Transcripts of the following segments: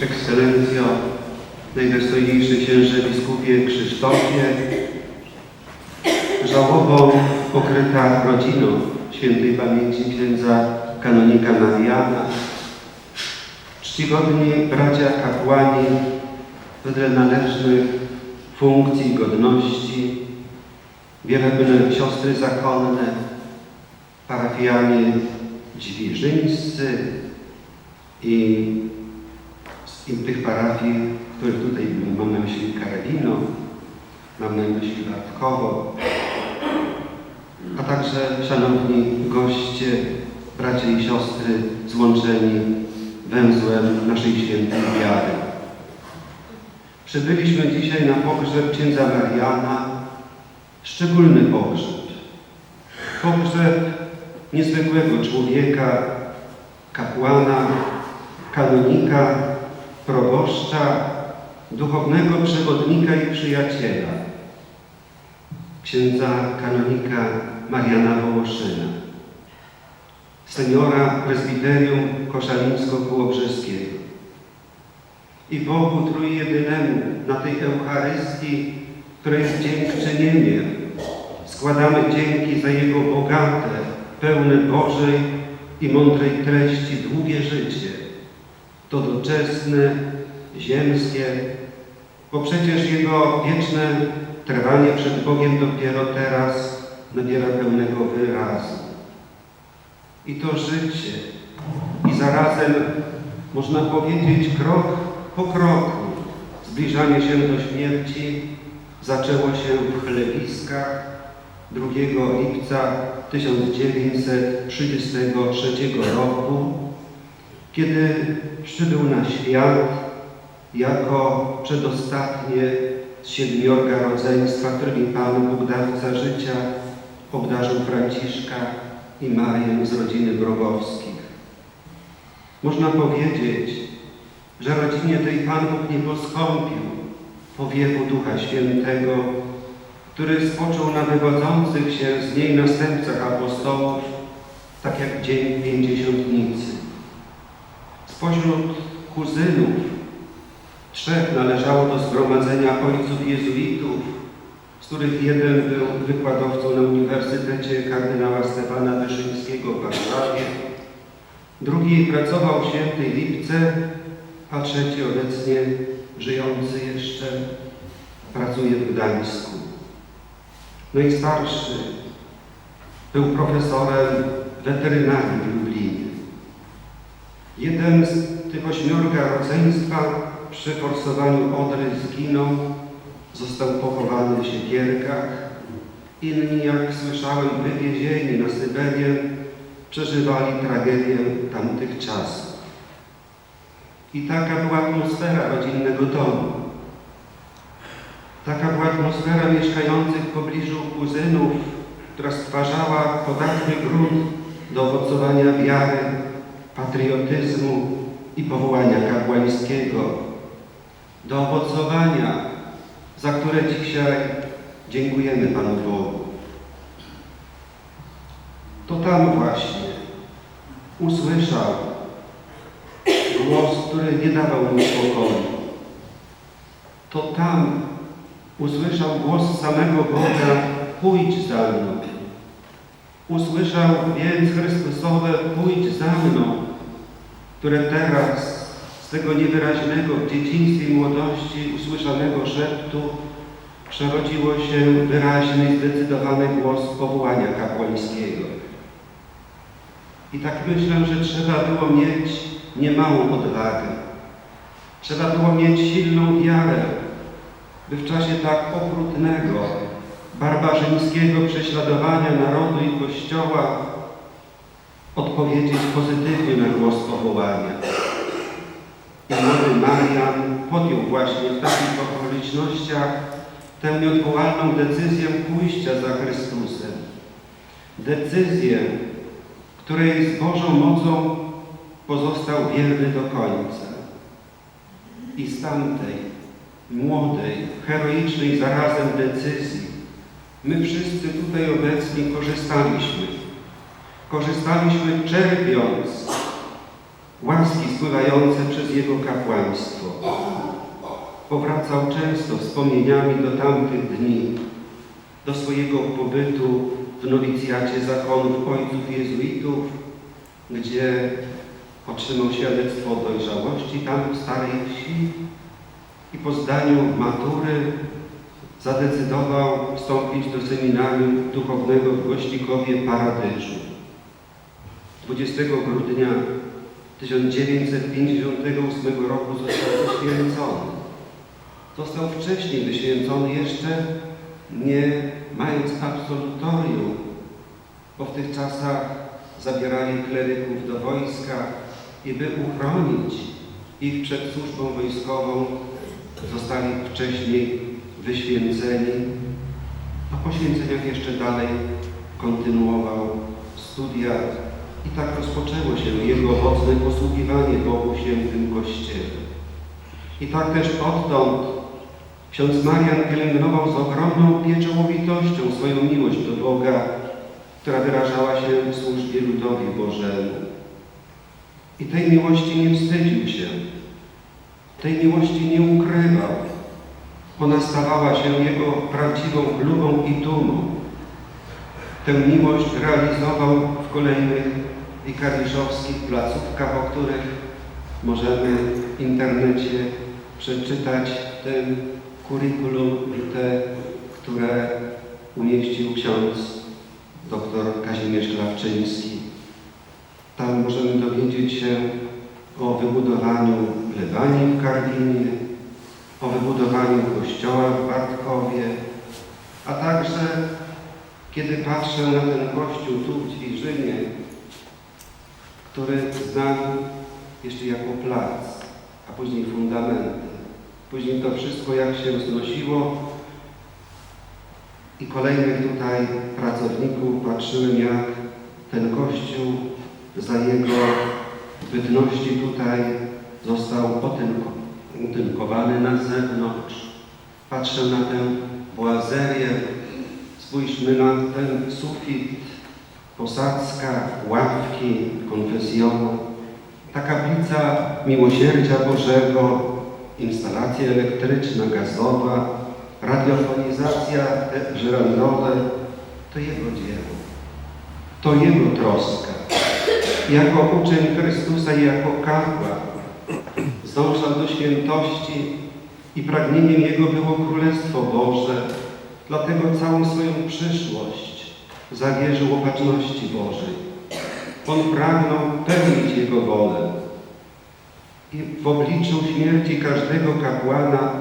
Ekscelencjo, Najdostojniejszy Księże Biskupie Krzysztofie, żałobą pokryta rodziną świętej pamięci księdza kanonika Mariana, czcigodni bracia kapłani wedle należnych funkcji i godności, wielebne siostry zakonne, parafianie dźwierzyńscy i z innych parafii, których tutaj. Mam na myśli Karolino, mam na myśli Bartkowo, a także szanowni goście, bracia i siostry złączeni węzłem naszej świętej wiary. Przybyliśmy dzisiaj na pogrzeb księdza Mariana, szczególny pogrzeb. Pogrzeb niezwykłego człowieka, kapłana, kanonika, proboszcza, duchownego przewodnika i przyjaciela, księdza kanonika Mariana Wołoszyna, seniora prezbiterium koszalińsko-kołobrzeskiego. I Bogu Trójjedynemu na tej Eucharystii, której jest dziękczynieniem, składamy dzięki za Jego bogate, pełne Bożej i mądrej treści długie życie, to doczesne, ziemskie, bo przecież Jego wieczne trwanie przed Bogiem dopiero teraz nabiera pełnego wyrazu. I to życie, i zarazem można powiedzieć krok po kroku zbliżanie się do śmierci zaczęło się w chlebiskach 2 lipca 1933 roku, kiedy przybył na świat jako przedostatnie z siedmiorga rodzeństwa, którymi Pan Bóg dawca życia obdarzył Franciszka i Marię z rodziny Brogowskich. Można powiedzieć, że rodzinie tej Pan Bóg nie poskąpił powiewu Ducha Świętego, który spoczął na wywodzących się z niej następcach apostołów, tak jak dzień pięćdziesiątnicy. Spośród kuzynów trzech należało do zgromadzenia ojców jezuitów, z których jeden był wykładowcą na Uniwersytecie kardynała Stefana Wyszyńskiego w Warszawie, drugi pracował w Świętej Lipce, a trzeci obecnie żyjący jeszcze pracuje w Gdańsku. Najstarszy był profesorem weterynarii. Jeden z tych ośmiorga rodzeństwa przy forsowaniu Odry zginął, został pochowany w Siekierkach. Inni, jak słyszałem, wywiezieni na Syberię, przeżywali tragedię tamtych czasów. I taka była atmosfera rodzinnego domu. Taka była atmosfera mieszkających w pobliżu kuzynów, która stwarzała podatny grunt do owocowania wiary, patriotyzmu i powołania kapłańskiego. Do owocowania, za które dzisiaj dziękujemy Panu Bogu. To tam właśnie usłyszał głos, który nie dawał mu spokoju. To tam usłyszał głos samego Boga, pójdź za mną. Usłyszał więc Chrystusowe, pójdź za mną, które teraz z tego niewyraźnego w dzieciństwie i młodości usłyszanego szeptu przerodziło się wyraźny i zdecydowany głos powołania kapłańskiego. I tak myślę, że trzeba było mieć niemałą odwagę. Trzeba było mieć silną wiarę, by w czasie tak okrutnego, barbarzyńskiego prześladowania narodu i Kościoła odpowiedzieć pozytywnie na głos powołania. I młody Marian podjął właśnie w takich okolicznościach tę nieodwołalną decyzję pójścia za Chrystusem. Decyzję, której z Bożą mocą pozostał wierny do końca. I z tamtej młodej, heroicznej zarazem decyzji my wszyscy tutaj obecni korzystaliśmy. Korzystaliśmy czerpiąc łaski spływające przez Jego kapłaństwo. Powracał często wspomnieniami do tamtych dni, do swojego pobytu w nowicjacie zakonów ojców jezuitów, gdzie otrzymał świadectwo dojrzałości tam w Starej Wsi i po zdaniu matury zadecydował wstąpić do seminarium duchownego w Gościkowie Paradyżu. 20 grudnia 1958 roku został wyświęcony. Został wcześniej wyświęcony jeszcze nie mając absolutorium, bo w tych czasach zabierali kleryków do wojska i by uchronić ich przed służbą wojskową, zostali wcześniej wyświęceni, a po święceniach jeszcze dalej kontynuował studia i tak rozpoczęło się jego owocne posługiwanie Bogu Świętym Kościele. I tak też odtąd ksiądz Marian pielęgnował z ogromną pieczołowitością swoją miłość do Boga, która wyrażała się w służbie ludowi Bożemu. I tej miłości nie wstydził się, tej miłości nie ukrywał. Ona stawała się jego prawdziwą chlubą i dumą. Tę miłość realizował w kolejnych wikariszowskich placówkach, o których możemy w internecie przeczytać tym kurikulum te, które umieścił ksiądz dr Kazimierz Klawczyński. Tam możemy dowiedzieć się o wybudowaniu plebanii w Karlinie, o wybudowaniu kościoła w Bartkowie, a także kiedy patrzę na ten kościół tu w Ćwirzynie, który znam jeszcze jako plac, a później fundamenty, później to wszystko jak się wznosiło i kolejnych tutaj pracowników patrzyłem jak ten kościół za jego bytności tutaj został utynkowany na zewnątrz. Patrzę na tę boazerię, spójrzmy na ten sufit, posadzka, ławki, konfesjonał. Ta kaplica Miłosierdzia Bożego, instalacja elektryczna, gazowa, radiofonizacja, te to Jego dzieło. To Jego troska. Jako uczeń Chrystusa i jako kapłan zdążał do świętości i pragnieniem Jego było Królestwo Boże. Dlatego całą swoją przyszłość zawierzył opatrzności Bożej. On pragnął pełnić Jego wolę. I w obliczu śmierci każdego kapłana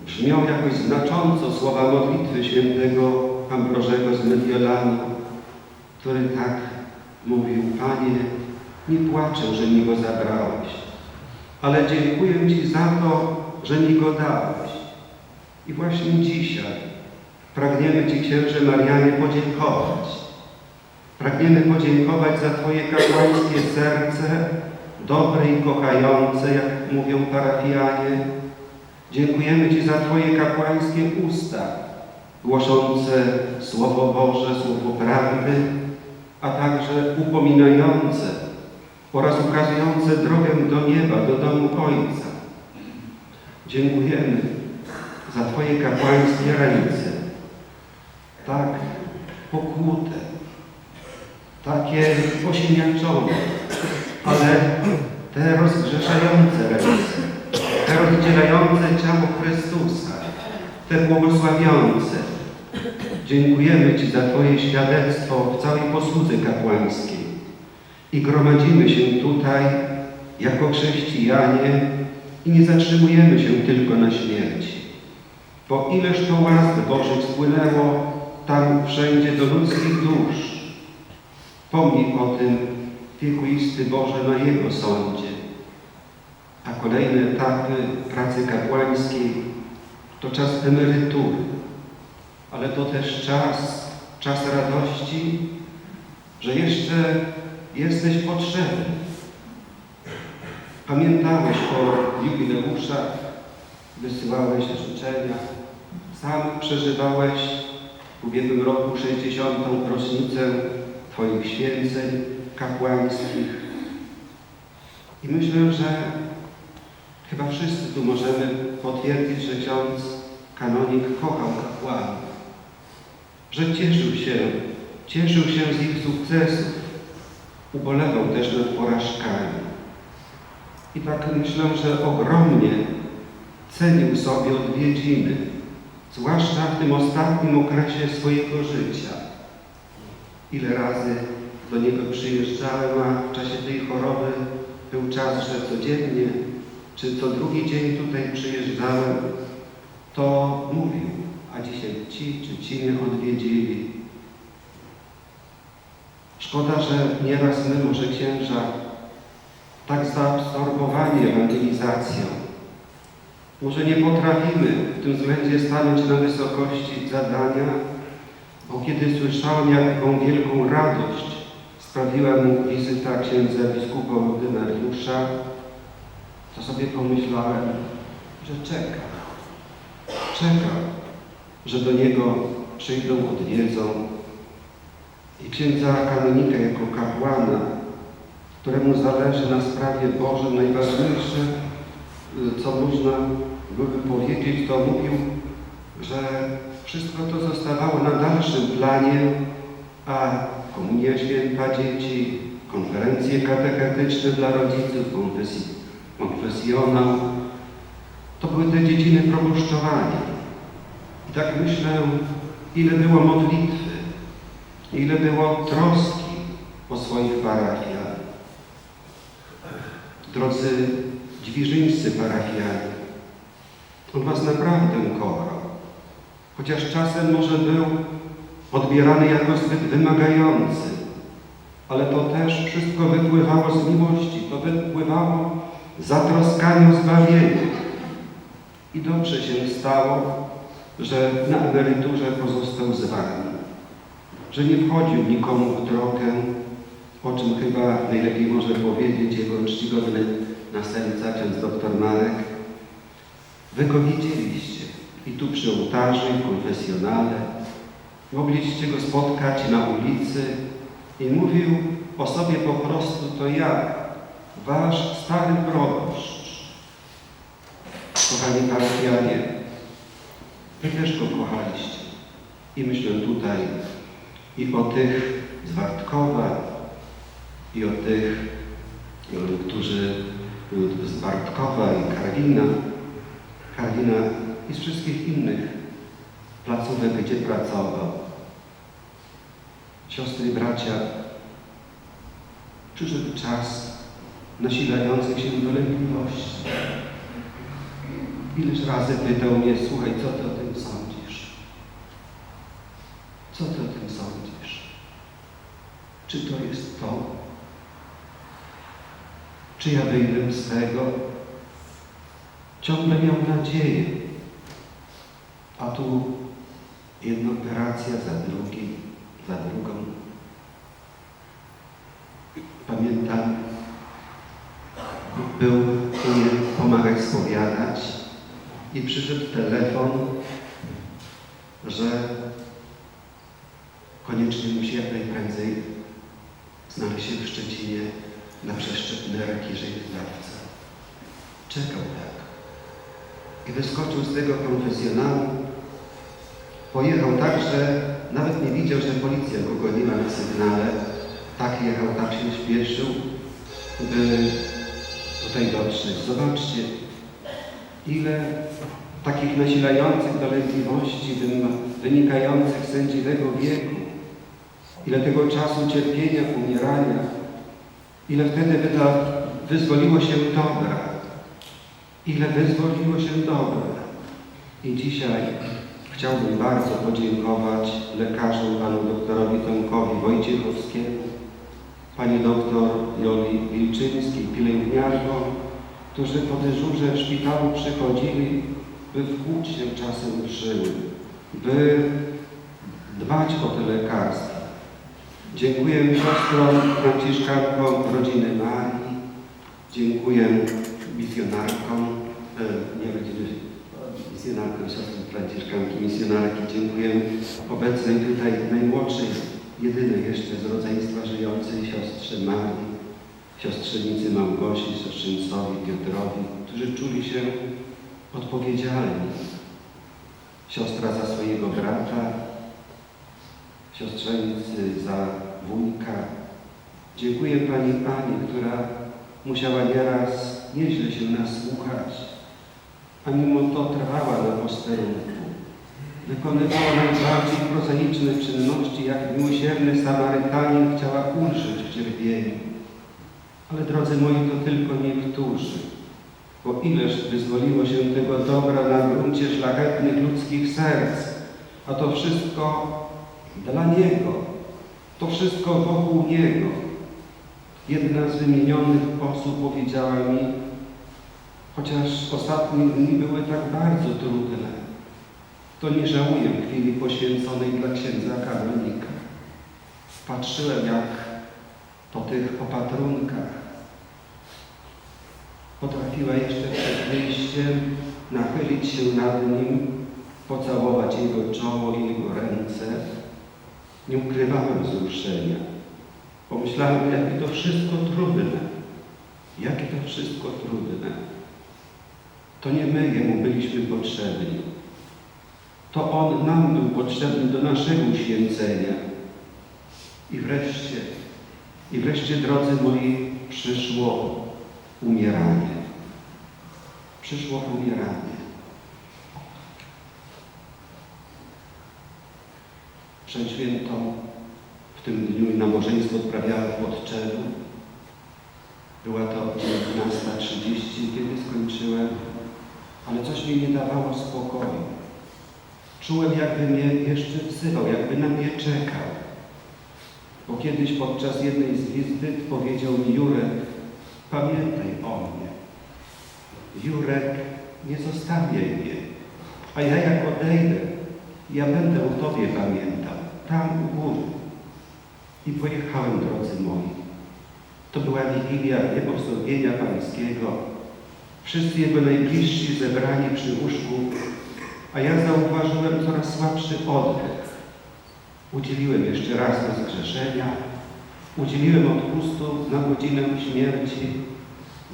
brzmią jakoś znacząco słowa modlitwy świętego Ambrożego z Mediolanu, który tak mówił, Panie, nie płaczę, że mi go zabrałeś, ale dziękuję Ci za to, że mi go dałeś. I właśnie dzisiaj pragniemy Ci, księże Marianie, podziękować. Pragniemy podziękować za Twoje kapłańskie serce, dobre i kochające, jak mówią parafianie. Dziękujemy Ci za Twoje kapłańskie usta, głoszące Słowo Boże, Słowo prawdy, a także upominające oraz ukazujące drogę do nieba, do domu Ojca. Dziękujemy za Twoje kapłańskie ręce, tak pokłute, takie posiniaczone, ale te rozgrzeszające ręce, te rozdzielające ciało Chrystusa, te błogosławiące. Dziękujemy Ci za Twoje świadectwo w całej posłudze kapłańskiej i gromadzimy się tutaj jako chrześcijanie i nie zatrzymujemy się tylko na śmierci. Bo ileż to łask Bożych spłynęło tam wszędzie do ludzkich dusz. Pomnij o tym wiekuisty Boże na Jego sądzie. A kolejne etapy pracy kapłańskiej to czas emerytury, ale to też czas, czas radości, że jeszcze jesteś potrzebny. Pamiętałeś o jubileuszach, wysyłałeś życzenia, sam przeżywałeś w ubiegłym roku 60. rocznicę Twoich święceń kapłańskich. I myślę, że chyba wszyscy tu możemy potwierdzić, że ksiądz kanonik kochał kapłanów, że cieszył się, cieszył się z ich sukcesów, ubolewał też nad porażkami. I tak myślę, że ogromnie cenił sobie odwiedziny, zwłaszcza w tym ostatnim okresie swojego życia. Ile razy do niego przyjeżdżałem, a w czasie tej choroby był czas, że codziennie czy co drugi dzień tutaj przyjeżdżałem, to mówił, a dzisiaj ci czy ci mnie odwiedzili. Szkoda, że nieraz my, może księża, tak zaabsorbowani ewangelizacją, może nie potrafimy w tym względzie stanąć na wysokości zadania, bo kiedy słyszałem, jaką wielką radość sprawiła mu wizyta księdza biskupa ordynariusza, to sobie pomyślałem, że czeka, czeka, że do niego przyjdą, odwiedzą i księdza kanonika jako kapłana, któremu zależy na sprawie Bożym najważniejsze, co można by powiedzieć, to mówił, że wszystko to zostawało na dalszym planie, a komunia święta dzieci, konferencje katechetyczne dla rodziców, konfesjonał, to były te dziedziny proboszczowania. I tak myślę, ile było modlitwy, ile było troski o swoich parafiach. Drodzy dźwiżyńscy parafianie, on was naprawdę kochał, chociaż czasem może był odbierany jako zbyt wymagający, ale to też wszystko wypływało z miłości, to wypływało z zatroskania o. I dobrze się stało, że na emeryturze pozostał z wami, że nie wchodził nikomu w drogę, o czym chyba najlepiej może powiedzieć jego czcigodny następca, ksiądz doktor Marek. Wy go widzieliście i tu przy ołtarzu, w konfesjonale. Mogliście go spotkać na ulicy i mówił o sobie po prostu to ja, wasz stary proboszcz. Kochani parafianie, wy też go kochaliście. I myślę tutaj i o tych z Wartkowa, i o tych, którzy z Bartkowa i Karlina, Karlina i z wszystkich innych placówek, gdzie pracował. Siostry i bracia, przyszedł czas nasilających się dolegliwości. Ileż razy pytał mnie, słuchaj, co ty o tym sądzisz? Co ty o tym sądzisz? Czy to jest to? Czy ja wyjdę z tego? Ciągle miał nadzieję. A tu jedna operacja za drugi, za drugą. Pamiętam, był u mnie pomagać spowiadać i przyszedł telefon, że koniecznie musi jak najprędzej znaleźć się w Szczecinie na przeszczep nerek Jerzej Zdawca. Czekał tak. I wyskoczył z tego konfesjonału. Pojechał tak, że nawet nie widział, że policja go goniła na sygnale. Tak jechał, tak się śpieszył, by tutaj dotrzeć. Zobaczcie, ile takich nasilających dolegliwości wynikających z sędziwego wieku, ile tego czasu cierpienia, umierania, ile wtedy wyda, wyzwoliło się dobra, ile wyzwoliło się dobra. I dzisiaj chciałbym bardzo podziękować lekarzom, panu doktorowi Tomkowi Wojciechowskiemu, pani doktor Joli Wilczyńskiej, pielęgniarkom, którzy po dyżurze w szpitalu przychodzili, by wkłuć się czasem w żyły, by dbać o te lekarstwa. Dziękuję siostrom franciszkankom rodziny Marii, dziękuję misjonarkom, e, nie rodziny, misjonarkom, siostrom franciszkanki, misjonarki, dziękuję obecnej tutaj najmłodszej, jedynej jeszcze z rodzeństwa żyjącej siostrze Marii. siostrzenicy Małgosi, siostrzeńcowi Piotrowi, którzy czuli się odpowiedzialni. Siostra za swojego brata, siostrzenicy za wujka. Dziękuję Pani Pani, która musiała nieraz nieźle się nas słuchać, a mimo to trwała na posterunku. Wykonywała najbardziej prozaiczne czynności, jak miłosierny Samarytanin chciała ulżyć w cierpieniu. Ale drodzy moi, to tylko niektórzy, bo ileż wyzwoliło się tego dobra na gruncie szlachetnych ludzkich serc, a to wszystko dla Niego, to wszystko wokół Niego. Jedna z wymienionych osób powiedziała mi, chociaż ostatnie dni były tak bardzo trudne, to nie żałuję chwili poświęconej dla księdza kanonika. Patrzyłem jak po tych opatrunkach potrafiła jeszcze przed wyjściem nachylić się nad nim, pocałować jego czoło i jego ręce. Nie ukrywałem wzruszenia. Pomyślałem, jakie to wszystko trudne. Jakie to wszystko trudne. To nie my jemu byliśmy potrzebni. To on nam był potrzebny do naszego uświęcenia. I wreszcie, i wreszcie, drodzy moi, przyszło umieranie. Przyszło umieranie. Przed świętą w tym dniu nabożeństwo odprawiałem pod. Była to 19.30, kiedy skończyłem, ale coś mi nie dawało spokoju. Czułem, jakby mnie jeszcze wzywał, jakby na mnie czekał. Bo kiedyś podczas jednej z wizyt powiedział mi Jurek, pamiętaj o mnie. Jurek, nie zostawiaj mnie, a ja jak odejdę, ja będę o Tobie pamiętał, tam u góry. I pojechałem, drodzy moi. To była Wigilia Niebowstąpienia Pańskiego. Wszyscy Jego najbliżsi zebrani przy łóżku, a ja zauważyłem coraz słabszy oddech. Udzieliłem jeszcze raz rozgrzeszenia, udzieliłem odpustu na godzinę śmierci.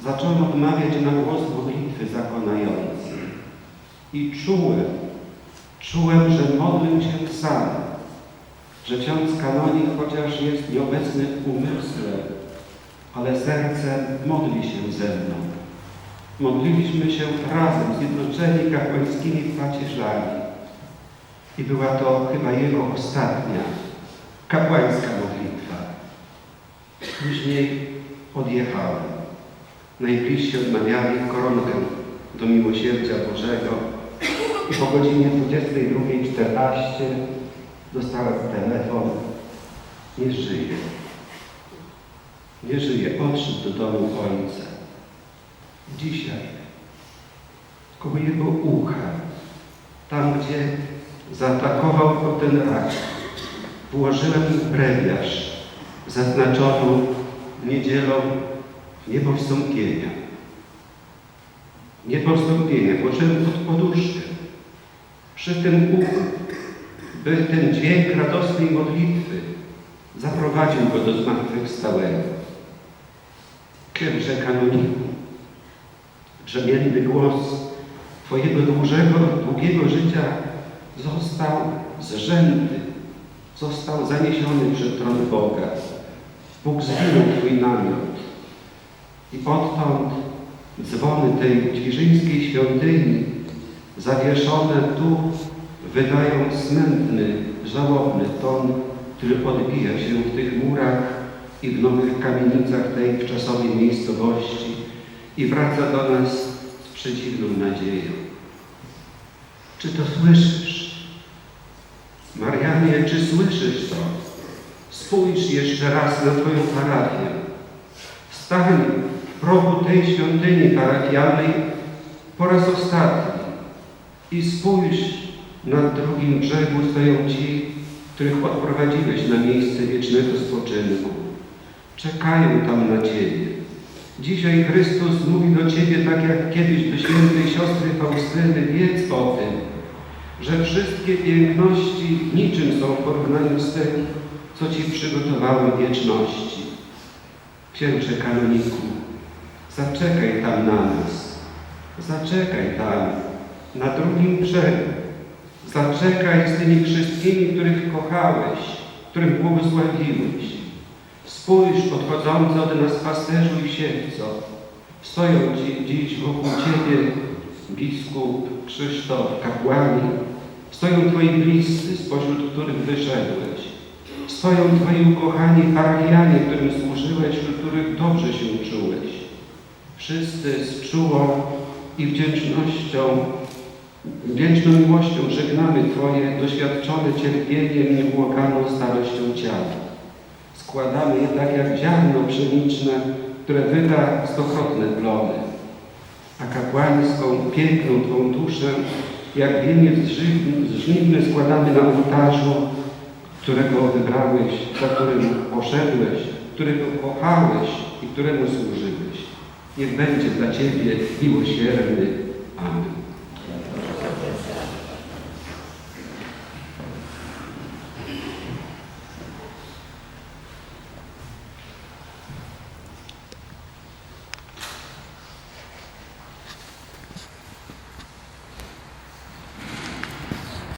Zacząłem odmawiać na głos modlitwy zakonającej. I czułem, czułem, że modlę się sam, że ksiądz kanonik, chociaż jest nieobecny umysłem, ale serce modli się ze mną. Modliliśmy się razem, zjednoczeni kapłańskimi pacierzami. I była to chyba jego ostatnia kapłańska modlitwa. Później odjechałem. Najbliżsi odmawiali koronkę do miłosierdzia Bożego i po godzinie 22.14 dostałem telefon. Nie żyje. Nie żyje. Odszedł do domu ojca. Dzisiaj koło jego ucha, tam gdzie zaatakował go ten rak, włożyłem brewiarz zaznaczoną niedzielą niebowstąpienia. Niebowstąpienia włożyłem pod poduszkę przy tym uchu, ten dźwięk radosnej modlitwy zaprowadził go do zmartwychwstałego. Księże kanoniku, brzemienny głos Twojego dłużego, długiego życia został zrzęty, został zaniesiony przed tron Boga. Bóg zwinął Twój namiot i odtąd dzwony tej ćwirzyńskiej świątyni zawieszone tu wydają smętny, żałobny ton, który odbija się w tych murach i w nowych kamienicach tej wczasowej miejscowości i wraca do nas z przeciwną nadzieją. Czy to słyszysz? Marianie, czy słyszysz to? Spójrz jeszcze raz na Twoją parafię. Stań w progu tej świątyni parafialnej po raz ostatni i spójrz na drugim brzegu stoją ci, których odprowadziłeś na miejsce wiecznego spoczynku. Czekają tam na Ciebie. Dzisiaj Chrystus mówi do Ciebie tak jak kiedyś do świętej siostry Faustyny. Wiedz o tym, że wszystkie piękności niczym są w porównaniu z tym, co Ci przygotowałem wieczności. Księże kanoniku, zaczekaj tam na nas. Zaczekaj tam, na drugim brzegu. Zaczekaj z tymi wszystkimi, których kochałeś, których błogosławiłeś. Spójrz, odchodzący od nas pasterzu i siewco. Stoją ci dziś wokół Ciebie biskup, Krzysztof, kapłani. Stoją Twoi bliscy, spośród których wyszedłeś. Stoją Twoi ukochani parafianie, którym służyłeś, wśród których dobrze się czułeś. Wszyscy z czułą i wdzięcznością, wdzięczną miłością żegnamy Twoje doświadczone cierpieniem i niebłoganą starością ciała. Składamy je tak jak ziarno pszeniczne, które wyda stokrotne plony, a kapłańską, piękną Twą duszę, jak wieniec żniwny składamy na ołtarzu, którego wybrałeś, za którym poszedłeś, którego kochałeś i któremu służyłeś. Niech będzie dla Ciebie miłosierny.